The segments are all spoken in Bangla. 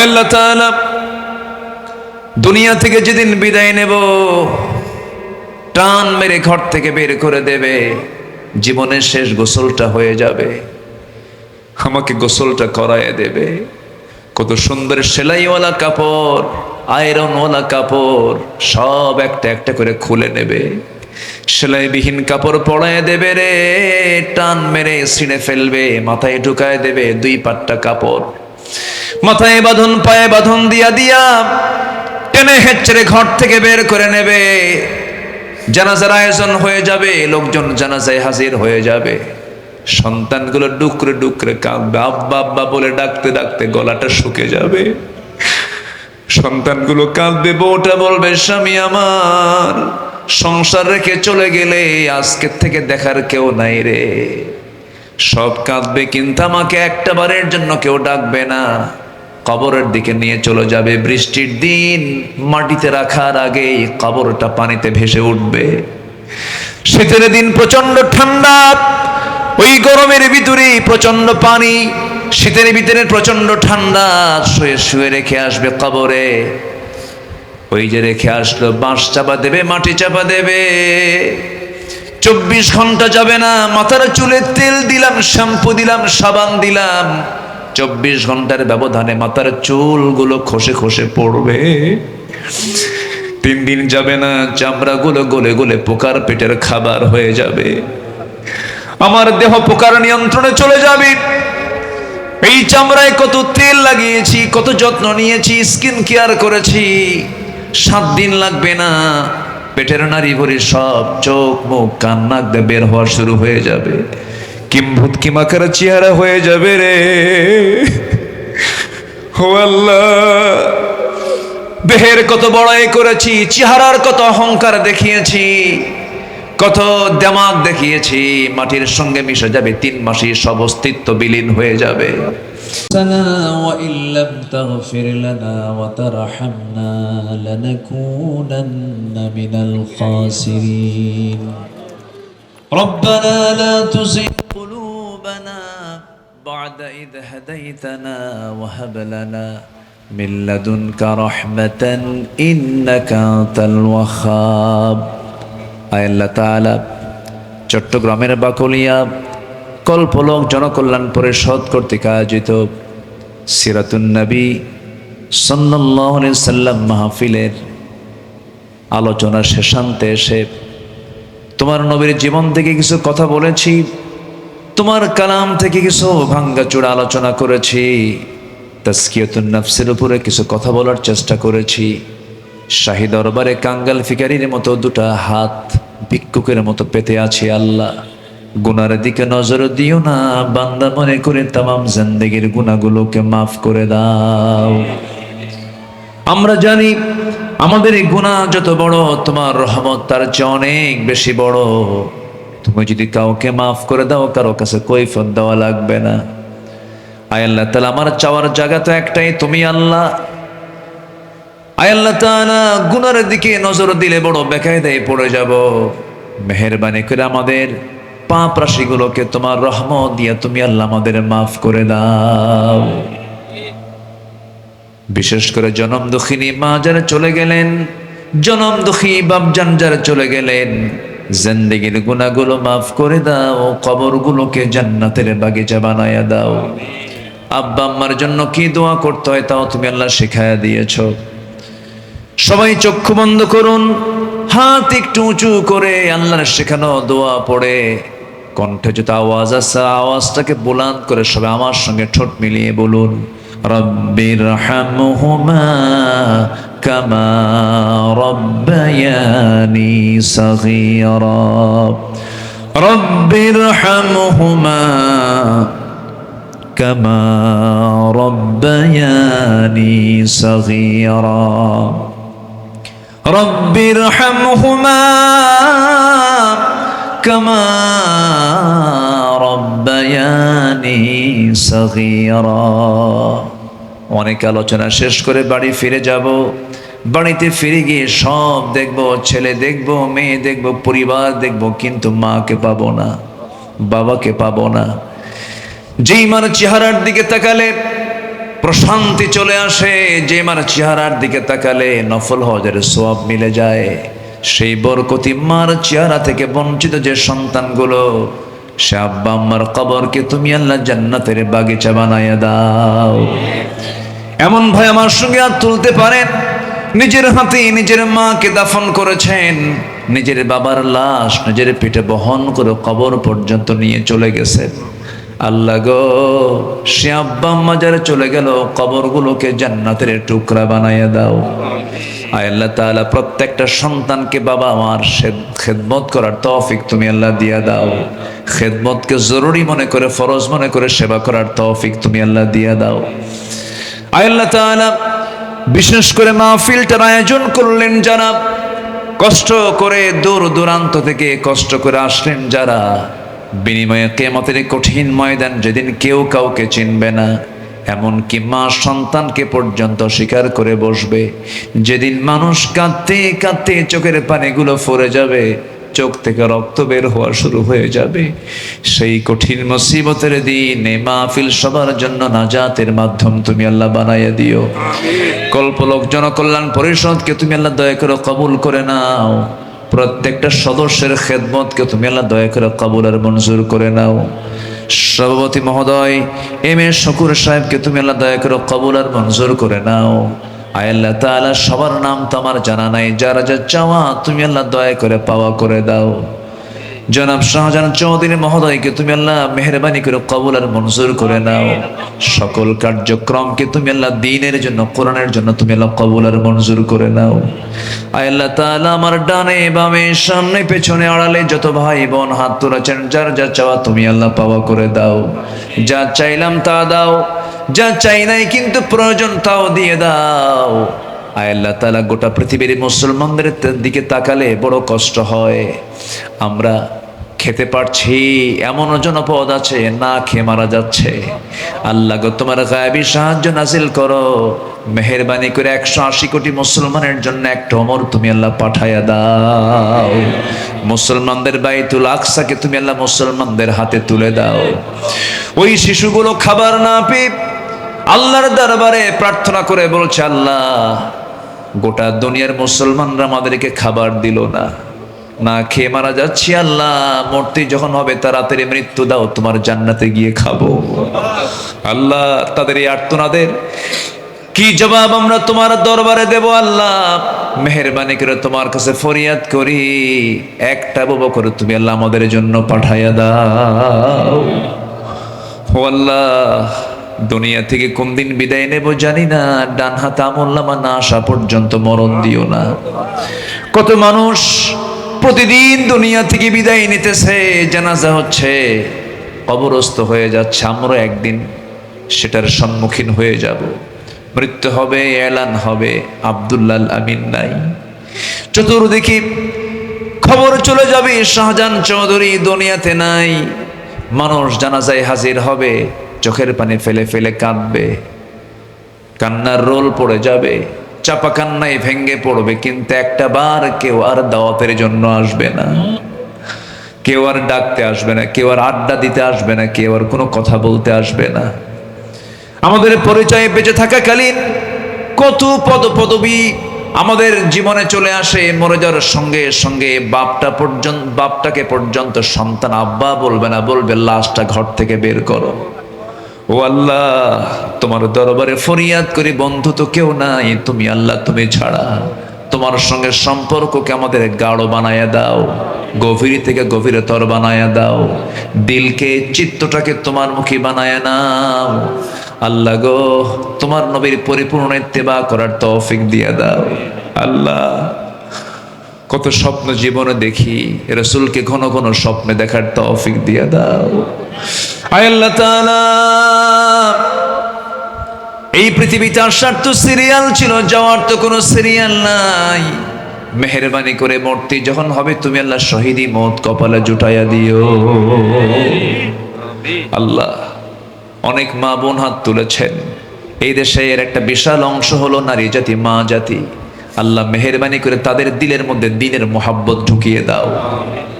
আল্লাহ তাআলা, দুনিয়া থেকে যেদিন বিদায় নেব, টান মেরে ঘর থেকে বের করে দেবে, জীবনের শেষ গোসলটা হয়ে যাবে, আমাকে গোসলটা করায় দেবে। কত সুন্দর সেলাইওয়ালা কাপড়, আয়রনওয়ালা কাপড়, সব একটা একটা করে খুলে নেবে। সেলাইবিহীন কাপড় পরায় দেবে রে, টান মেরে ছিঁড়ে ফেলবে, মাথায় ঢুকায় দেবে দুই পাট্টা কাপড়। মাথায় বাঁধন, পায়ে বাঁধন দিয়া দিয়া টেনে হেঁচড়ে ঘর থেকে বের করে নেবে। জানাজার আয়োজন হয়ে যাবে, লোকজন জানাজায় হাজির হয়ে যাবে। সন্তানগুলো ডুকরে ডুকরে কাঁদবে, আব্বা আব্বা বলে ডাকতে ডাকতে গলাটা শুকে যাবে। সন্তানগুলো কাঁদবে, বউটা বলবে, স্বামী আমার, সংসার রেখে চলে গেলে আজকের থেকে দেখার কেউ নাই রে। সব কাঁদবে, কিন্তু আমাকে একটা বারের জন্য কেউ ডাকবে না। কবরের দিকে নিয়ে চলে যাবে বৃষ্টির দিন, মাটিতে রাখার আগেই কবরটা পানিতে ভেসে উঠবে। শীতের দিন প্রচণ্ড ঠান্ডা, ওই গরমের ভিতরে প্রচণ্ড পানি, শীতের ভিতরে প্রচণ্ড ঠান্ডা, শুয়ে শুয়ে রেখে আসবে কবরে। ওই যে রেখে আসলো, বাঁশ চাপা দেবে, মাটি চাপা দেবে। চব্বিশ ঘণ্টা যাবে না, মাথার চুলে তেল দিলাম, শ্যাম্পু দিলাম, সাবান দিলাম। চব্বিশ ঘণ্টার ব্যবধানে মাথার চুলগুলো খসে খসে পড়বে। তিন দিন যাবে না, চামড়াগুলো গলে গলে পোকার পেটের খাবার হয়ে যাবে। আমার দেহ পোকার নিয়ন্ত্রণে চলে যাবে। এই চামড়ায় কত তেল লাগিয়েছি, কত যত্ন নিয়েছি, স্কিন কেয়ার করেছি। সাত দিন লাগবে না পেটের নারী ভরি সব চোখ, মুখ, কান, নাক দিয়ে বের হওয়া শুরু হয়ে যাবে। কিম্ভূত কিমাকার চেহারা হয়ে যাবে রে। ও আল্লাহ, দেহের কত বড়াই করেছি, চেহারার কত অহংকার দেখিয়েছি, কত দেমাগ দেখিয়েছি, মাটির সঙ্গে মিশে যাবে, তিন মাসে সব অস্তিত্ব বিলীন হয়ে যাবে। ربنا وإن لم تغفر لنا وترحمنا لنكونن من الخاسرين ربنا لا تزغ قلوبنا بعد إذ هديتنا وهب لنا من لدنك رحمة إنك أنت الوهاب আয় আল্লাহ তাআলা চট্টগ্রামের বাকলিয়া কল্পলোক জনকল্যাণ সৎ কর্তৃক আয়োজিত সিরাতুন নবী সাল্লাল্লাহু সাল্লাম মাহফিলের আলোচনা শেষান্তে এসে, তোমার নবীর জীবন থেকে কিছু কথা বলেছি, তোমার কালাম থেকে কিছু ভাঙ্গাচোরা আলোচনা করেছি তাস্কিয়াতুন নাফসের উপরে কিছু কথা বলার চেষ্টা করেছি, শাহী দরবারে কাঙ্গাল ফিকারির মতো দুটা হাত ভিক্ষুকের মতো পেতে আছে আল্লাহ। গুনার দিকে নজর দিও না। বান্দা মনে করে তামাম জিন্দেগির গুনাহগুলোকে মাফ করে দাও। আমরা জানি আমাদের এই গুনাহ যত বড়, তোমার রহমত তার চেয়ে অনেক বেশি বড়। তুমি যদি কাউকে মাফ করে দাও, কারও কাছে কৈফত দেওয়া লাগবে না। আয় আল্লাহ তাহলে আমার চাওয়ার জায়গা তো একটাই, তুমি আল্লাহ। আয় আল্লাহ তাআলা, গুনার দিকে নজর দিলে বড় বেকায়দায় পড়ে যাব। মেহেরবানি করে আমাদের পাপ রাশিগুলোকে তোমার রহমত দিয়ে তুমি আল্লাহ আমাদের মাফ করে দাও। বিশেষ করে জনম দুঃখিনী মা যারা চলে গেলেন, জনম দুঃখী বাপজান যারা চলে গেলেন, জিন্দেগির গুণাগুলো মাফ করে দাও, কবরগুলোকে জান্নাতের বাগিচা বানায়া দাও। আব্বা আম্মার জন্য কি দোয়া করতে হয় তাও তুমি আল্লাহ শেখায়া দিয়েছ। সবাই চক্ষু বন্ধ করুন, হাত একটু উঁচু করে আল্লাহর শেখানো দোয়া পড়ে। কণ্ঠে যদি আওয়াজ আছে, আওয়াজটাকে বোলান করে সবাই আমার সঙ্গে ঠোঁট মিলিয়ে বলুন রব্বির কামা রব্বির কামা রব্বির হামহুমা كما ربياني صغيرا অনেক আলোচনা শেষ করে বাড়ি ফিরে যাব বাড়িতে ফিরে গিয়ে সব দেখব ছেলে দেখব মেয়ে দেখব পরিবার দেখব কিন্তু মাকে পাবো না বাবাকে পাবো না যেই মার চেহারার দিকে তাকালে প্রশান্তি চলে আসে যে মার চেহারার দিকে তাকালে নফল হজের সোয়াব মিলে যায় সেই বরকতি মার চেহারা থেকে বঞ্চিত যে সন্তানগুলো, সে আব্বা আম্মার কবরকে তুমি আল্লাহ জান্নাতের বাগিচা বানাইয়া দাও। এমন ভাই আমার সঙ্গে আর তুলতে পারেন। নিজের হাতে নিজের মাকে দাফন করেছেন। নিজের বাবার লাশ নিজের পেটে বহন করে কবর পর্যন্ত নিয়ে চলে গেছেন। আল্লাহ গো সে আব্বা যারা চলে গেল কবরগুলোকে জান্নাতের টুকরা বানাইয়া দাও। আয় আল্লাহ তাআলা প্রত্যেকটা সন্তানকে বাবা আমার খেদমত করার তৌফিক তুমি আল্লাহ দিয়া দাও। খেদমতকে জরুরি মনে করে ফরজ মনে করে সেবা করার তৌফিক তুমি আল্লাহ দিয়া দাও। আয় আল্লাহ তাআলা বিশেষ করে মাহফিলটার আয়োজন করলেন যারা কষ্ট করে দূর দূরান্ত থেকে কষ্ট করে আসলেন যারা বিনিময়ে কেমতের কঠিন ময়দান যেদিন কেউ কাউকে চিনবে না এমনকি মা সন্তানকে পর্যন্ত স্বীকার করে বসবে। যেদিন মানুষ কাঁদতে কাঁদতে চোখের পানিগুলো ফরে যাবে চোখ থেকে রক্ত বের হওয়া শুরু হয়ে যাবে। সেই কঠিন মুসিবতের দিন এই মাহফিল সবার জন্য নাজাতের মাধ্যম তুমি আল্লাহ বানাইয়া দিও। কল্পলোক জনকল্যাণ পরিষদকে তুমি আল্লাহ দয়া করে কবুল করে নাও। প্রত্যেকটা সদস্যের খেদমতকে তুমি আল্লাহ দয়া করে কবুল আর মঞ্জুর করে নাও। সভাপতি মহোদয়, এম এ শকুর সাহেবকে তুমি আল্লাহ দয়া করে কবুল আর মঞ্জুর করে নাও। আয় আল্লাহ তাআলা, সবার নাম তো আমার জানা নাই, যারা যা চাওয়া তুমি আল্লাহ দয়া করে পাওয়া করে দাও। জনাব শাহজাহান চৌধুরী মহোদয়কে তুমি আল্লাহ মেহরবানি করে কবুল আর মঞ্জুর করে নাও। সকল কার্যক্রমকে তুমি আল্লাহ দিনের জন্য, কোরআনের জন্য তুমি আল্লাহ কবুল আর মঞ্জুর করে নাও। আল্লাহ তাআলা আমার ডানে বামে, সামনে, পেছনে, আড়ালে যত ভাই বোন হাত তুলেছেন, যার যা চাওয়া তুমি আল্লাহ পাওয়া করে দাও। যা চাইলাম তা দাও, যা চাই নাই কিন্তু প্রয়োজন তাও দিয়ে দাও। আল্লাহ তালা গোটা পৃথিবীর মুসলমানদের দিকে তাকালে বড় কষ্ট হয়। আমরা খেতে পারছি এমনও জনপদ আছে, না খেয়ে মারা যাচ্ছে। আল্লাহ গো, তোমার গায়েবী সাহায্য নাজিল করো। মেহরবানি করে একশো আশি কোটি মুসলমানের জন্য একটা অমর তুমি আল্লাহ পাঠাইয়া দাও। মুসলমানদের বাইতুল আকসাকে তুমি আল্লাহ মুসলমানদের হাতে তুলে দাও। ওই শিশুগুলো খাবার না পেয়ে আল্লাহর দরবারে প্রার্থনা করে বলছে, আল্লাহ গোটা দুনিয়ার মুসলমানরা আমাদেরকে খাবার দিল না। না খেয়ে মারা যাচ্ছি, আল্লাহ, মূর্তি যখন হবে তাড়াতাড়ি মৃত্যু দাও, তোমার জান্নাতে গিয়ে খাব। আল্লাহ, তাদের এই আর্তনাদের কি জবাব আমরা তোমার দরবারে দেব, আল্লাহ? মেহরবানি করে তোমার কাছে ফরিয়াদ করি, একটা বাবা করে তুমি আল্লাহ আমাদের জন্য পাঠাইয়া দাও। আল্লাহ দুনিয়া থেকে কোন দিন বিদায় নেব জানি না। ডান হাত আমল্লামা না আসা পর্যন্ত মরণ দিও না। কত মানুষ প্রতিদিন দুনিয়া থেকে বিদায় নিতেছে, জানাজা হচ্ছে কবরস্থ হয়ে যাচ্ছে আমরা একদিন সেটার সম্মুখীন হয়ে যাব। মৃত্যু হবে, এলান হবে আবদুল্লাল আমিন নাই। চতুর্দিকে খবর চলে যাবে, শাহজাহান চৌধুরী দুনিয়াতে নাই। মানুষ জানাজায় হাজির হবে চোখের পানি ফেলে ফেলে কাঁদবে। কান্নার রোল পড়ে যাবে, চাপা কান্নায় ভেঙ্গে পড়বে, কিন্তু একটা বার কেউ আর দাওয়াতের জন্য আসবে না। কেউ আর ডাকতে আসবে না, কেউ আর আড্ডা দিতে আসবে না, কেউ আর কোনো কথা বলতে আসবে না। আমাদের পরিচয়ে বেঁচে থাকাকালীন কত পদ পদবী আমাদের জীবনে চলে আসে মরে যাওয়ার সঙ্গে সঙ্গে বাপটা পর্যন্ত, বাপটাকে পর্যন্ত সন্তান আব্বা বলবে না, বলবে, লাশটা ঘর থেকে বের করো। ও আল্লাহ, তোমার দরবারে ফরিয়াদ করি, বন্ধু তো কেউ নাই, তুমি আল্লাহ, তুমি ছাড়া। তোমার সঙ্গে সম্পর্ককে আমাদের গাঢ় বানায়া দাও, গভীর থেকে গভীরতর বানায়া দাও। দিলকে, চিত্তটাকে তোমার মুখী বানায়া নাও। আল্লাহ গো, তোমার নবীর পরিপূর্ণ ইত্তেবা করার তৌফিক দিয়ে দাও। আল্লাহ কত স্বপ্ন জীবনে দেখি রসুলকে ঘন ঘন স্বপ্নে দেখার তৌফিক দিয়ে দাও। এই পৃথিবীতে আসার তো সিরিয়াল ছিল, যাওয়ার তো কোনো সিরিয়াল নাই। মেহরবানি করে মূর্তি যখন হবে, তুমি আল্লাহ শহীদি মত কপালে জুটাইয়া দিও। আল্লাহ, অনেক মা বোন হাত তুলেছেন। এই দেশের একটা বিশাল অংশ হলো নারী জাতি, মা জাতি। আল্লাহ মেহরবানি করে তাদের দিলের মধ্যে দিনের মোহাব্বত ঢুকিয়ে দাও।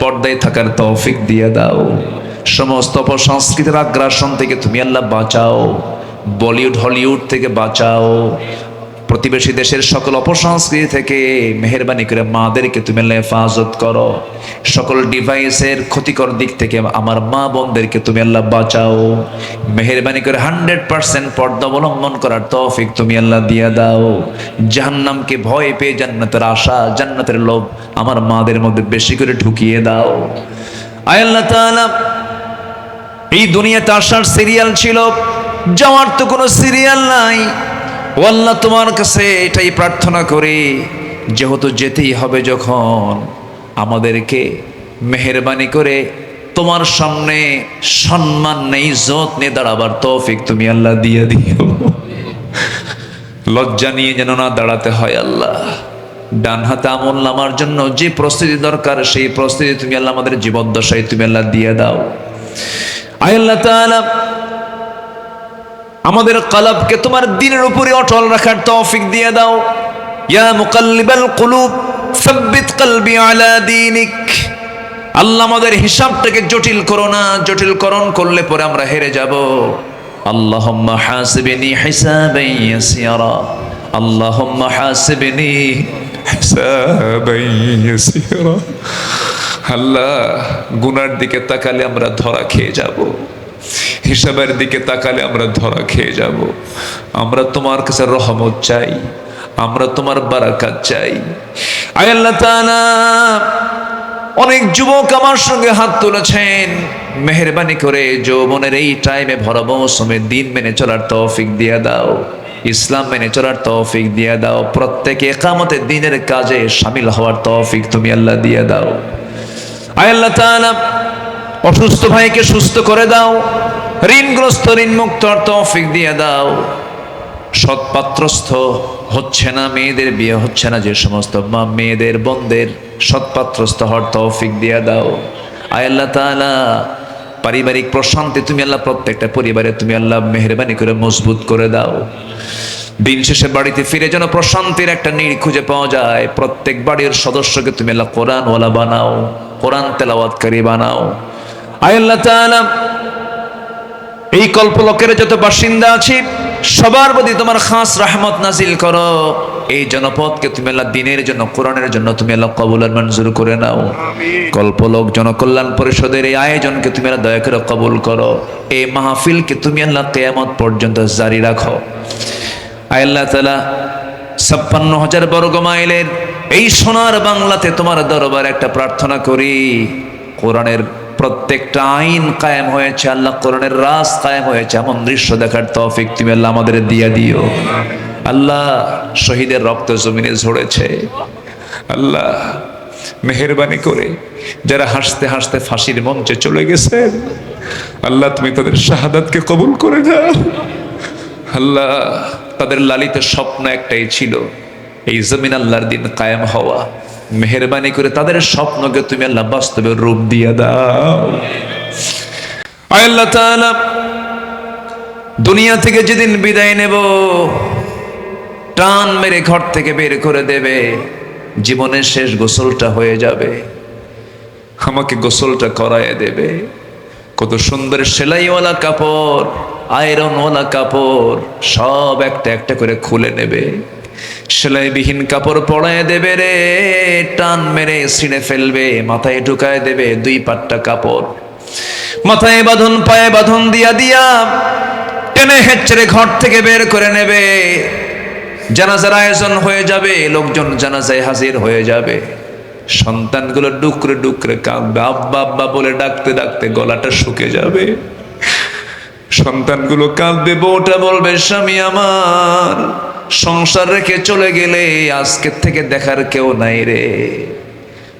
পর্দায় থাকার তৌফিক দিয়ে দাও। সমস্ত অপসংস্কৃতির আগ্রাসন থেকে তুমি আল্লাহ বাঁচাও। বলিউড, হলিউড থেকে বাঁচাও। প্রতিবেশী দেশের সকল অপসংস্কৃতি থেকে মেহরবানি করে মাদেরকে তুমি হেফাজত করো। সকল ডিভাইসের ক্ষতিকর দিক থেকে আমার মা বোনদেরকে তুমি আল্লাহ বাঁচাও। মেহরবানি করে হান্ড্রেড পার্সেন্ট পর্দা অবলম্বন করার তৌফিক তুমি আল্লাহ দিয়ে দাও। জাহান্নামকে ভয় পেয়ে জান্নাতের আশা, জান্নাতের লোভ আমার মাদের মধ্যে বেশি করে ঢুকিয়ে দাও। আয় আল্লাহ তাআলা, এই দুনিয়াতে আসার সিরিয়াল ছিল, যাওয়ার তো কোনো সিরিয়াল নাই। ও আল্লাহ তোমার কাছে এটাই প্রার্থনা করি, যেহেতু যেতেই হবে যখন আমাদেরকে মেহরবানি করে তোমার সামনে সম্মান নেই ইজ্জত নিয়ে দাঁড়াবার তৌফিক তুমি আল্লাহ দিয়ে দিও। লজ্জা নিয়ে যেন না দাঁড়াতে হয় আল্লাহ। ডান হাতে আমল নামার জন্য যে প্রস্তুতি দরকার, সেই প্রস্তুতি তুমি আল্লাহ আমাদের জীবদ্দশায় তুমি আল্লাহ দিয়ে দাও। আয় আল্লাহ তাআলা আমাদের কলবকে তোমার দিনের উপরে অটল রাখার তৌফিক দিয়ে দাও। ইয়া মুকাল্লিবাল কুলুব, সাব্বিত কলবি আলা দীনিক। আল্লাহ আমাদের হিসাবটাকে জটিল করো না জটিলকরণ করলে পরে আমরা হেরে যাব। আল্লাহুম্মা হাসিবনি হিসাবান ইয়াসিরা। আল্লাহুম্মা হাসিবনি হিসাবান ইয়াসিরা। আল্লাহ গুনার দিকে তাকালে আমরা ধরা খেয়ে যাব। হিসাবের দিকে তাকালে আমরা ধরা খেয়ে যাব। আমরা তোমার কাছে রহমত চাই, আমরা তোমার বারাকাত চাই। আয় আল্লাহ তাআলা, অনেক যুবক আমার সঙ্গে হাত তুলেছেন। মেহরবানি করে যৌবনের এই টাইমে ভরা মৌসুমে দিন মেনে চলার তৌফিক দিয়ে দাও, ইসলাম মেনে চলার তৌফিক দিয়ে দাও, প্রত্যেকে একামতে দিনের কাজে সামিল হওয়ার তৌফিক তুমি আল্লাহ দিয়ে দাও। আয় আল্লাহ তাআলা, অসুস্থ ভাইকে সুস্থ করে দাও ঋণগ্রস্ত ঋণ মুক্ত তৌফিক দিয়ে দাও। সৎপাত্রস্থ হচ্ছে না, মেয়েদের বিয়ে হচ্ছে না যে সমস্ত মা, মেয়েদের বন্ধের সৎপাত্রস্থ হওয়ার তৌফিক দিয়ে দাও। আয় আল্লাহ তাআলা, পারিবারিক প্রশান্তি তুমি আল্লাহ, প্রত্যেকটা পরিবারে তুমি আল্লাহ মেহরবানি করে মজবুত করে দাও। দিন শেষে বাড়িতে ফিরে যেন প্রশান্তির একটা নীড় খুঁজে পাওয়া যায়। প্রত্যেক বাড়ির সদস্যকে তুমি আল্লাহ কোরআনওয়ালা বানাও, কোরআন তেলাওয়াতকারী বানাও। আয় আল্লাহ তাআলা এই কল্পলকের যত বাসিন্দা আছি সবার প্রতি তোমার খাস রাহমত নাজিল করো। এই জনপদকে তুমি আল্লাহ দিনের জন্য কোরআনের জন্য তুমি আল্লাহ কবুল আর মঞ্জুর করে নাও। কল্পলোক জনকল্যাণ পরিষদের এই আয়োজনকে তুমি আল্লাহ দয়া করে কবুল করো। এই মাহফিলকে তুমি আল্লাহ কেয়ামত পর্যন্ত জারি রাখো। আয় আল্লাহ তালা ছাপ্পান্ন হাজার বর্গ মাইলের এই সোনার বাংলাতে তোমার দরবার একটা প্রার্থনা করি। কোরআনের প্রত্যেকটা আইন কায়েম হয়েছে, আল্লাহ কোরআনের রাজ কায়েম হয়েছে। এমন দৃশ্য দেখার তৌফিক তুমি আল্লাহ আমাদের দিয়া দিও। আল্লাহ শহীদের রক্ত জমিনে ঝরেছে। আল্লাহ মেহরবানি করে যারা হাসতে হাসতে ফাঁসির মঞ্চে চলে গেছেন, আল্লাহ তুমি তাদের শাহাদাতকে কবুল করে দাও আল্লাহ তাদের লালিত স্বপ্ন একটাই ছিল, এই জমিন আল্লাহর দিন কায়েম হওয়া। মেহরবানি করে তাদের স্বপ্নকে তুমি আল্লাহ বাস্তবে রূপ দিয়ে দাও। আল্লাহ দুনিয়া থেকে যেদিন বিদায় নেব, টান মেরে ঘর থেকে বের করে দেবে, জীবনের শেষ গোসলটা হয়ে যাবে, আমাকে গোসলটা করায় দেবে। কত সুন্দর সেলাইওয়ালা কাপড়, আয়রনওয়ালা কাপড়, সব একটা একটা করে খুলে নেবে। সেলাইবিহীন কাপড় পরায় দেবে রে, টান মেরে ছিঁড়ে ফেলবে, মাথায় ঢুকায় দেবে দুই পাট্টা কাপড়। মাথায় বাঁধন, পায়ে বাঁধন দিয়া দিয়া টেনে হেঁচড়ে ঘর থেকে বের করে নেবে। জানাজার আয়োজন হয়ে যাবে, লোকজন জানাজায় হাজির হয়ে যাবে। সন্তানগুলো ডুকরে ডুকরে কাঁদবে, আব্বা আব্বা বলে ডাকতে ডাকতে গলাটা শুকে যাবে। সন্তানগুলো কাঁদবে, বউটা বলবে, স্বামী আমার সংসার রেখে চলে গেলে আজকের থেকে দেখার কেউ নাই রে।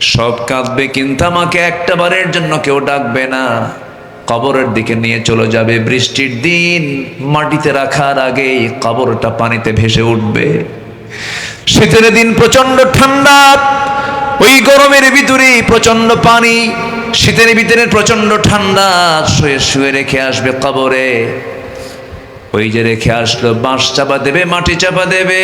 সব কাঁদবে কিন্তু আমাকে একটা বারের জন্য কেউ ডাকবে না। কবরের দিকে নিয়ে চলে যাবে বৃষ্টির দিন, মাটিতে রাখার আগেই কবরটা পানিতে ভেসে উঠবে। শীতের দিন প্রচণ্ড ঠান্ডা, ওই গরমের ভিতরে প্রচণ্ড পানি, শীতের ভিতরে প্রচণ্ড ঠান্ডা, শুয়ে শুয়ে রেখে আসবে কবরে। ওই যে রেখে আসলো, বাঁশ চাপা দেবে, মাটি চাপা দেবে।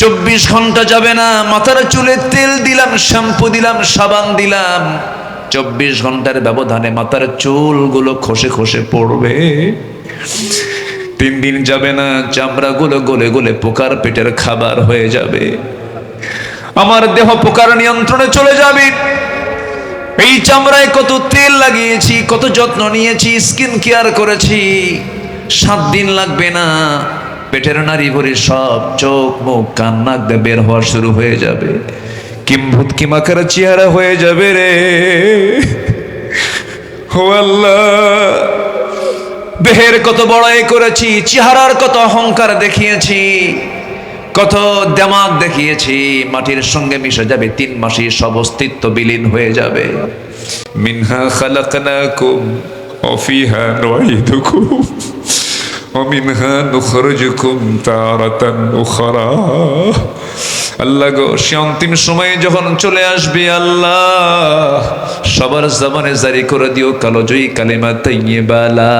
চব্বিশ ঘণ্টা যাবে না, মাথার চুলে তেল দিলাম, শ্যাম্পু দিলাম, সাবান দিলাম। চব্বিশ ঘণ্টার ব্যবধানে মাথার চুলগুলো খসে খসে পড়বে। তিন দিন যাবে না, চামড়াগুলো গলে গলে পোকার পেটের খাবার হয়ে যাবে। আমার দেহ পোকার নিয়ন্ত্রণে চলে যাবে। এই চামড়ায় কত তেল লাগিয়েছি, কত যত্ন নিয়েছি, স্কিন কেয়ার করেছি। সাত দিন লাগবে না। পেটের নারী ভরে সব চোখ, মুখ, কান, নাক দিয়ে বের হওয়া শুরু হয়ে যাবে। কিম্ভূত কিমাকার চেহারা হয়ে যাবে রে। দেহের কত বড়াই করেছি, চেহারার কত অহংকার দেখিয়েছি, কত দেমাক দেখিয়েছি, মাটির সঙ্গে মিশে যাবে, তিন মাসে সব অস্তিত্ব বিলীন হয়ে যাবে। মিনহা খালাকনাকুম অফিহা নয়দুকুম অমিনহা নুখরজুকুম তারাতান উখরা আল্লাহ গো সে অন্তিম সময়ে যখন চলে আসবে আল্লাহ সবার জামানে জারি করে দিও কালোজয়ী কালিমা তাইয়ে বালা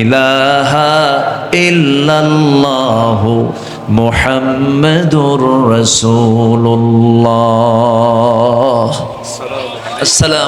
ইলাহা ইল্লাল্লাহু মুহাম্মাদুর রাসূলুল্লাহ। আসসালাম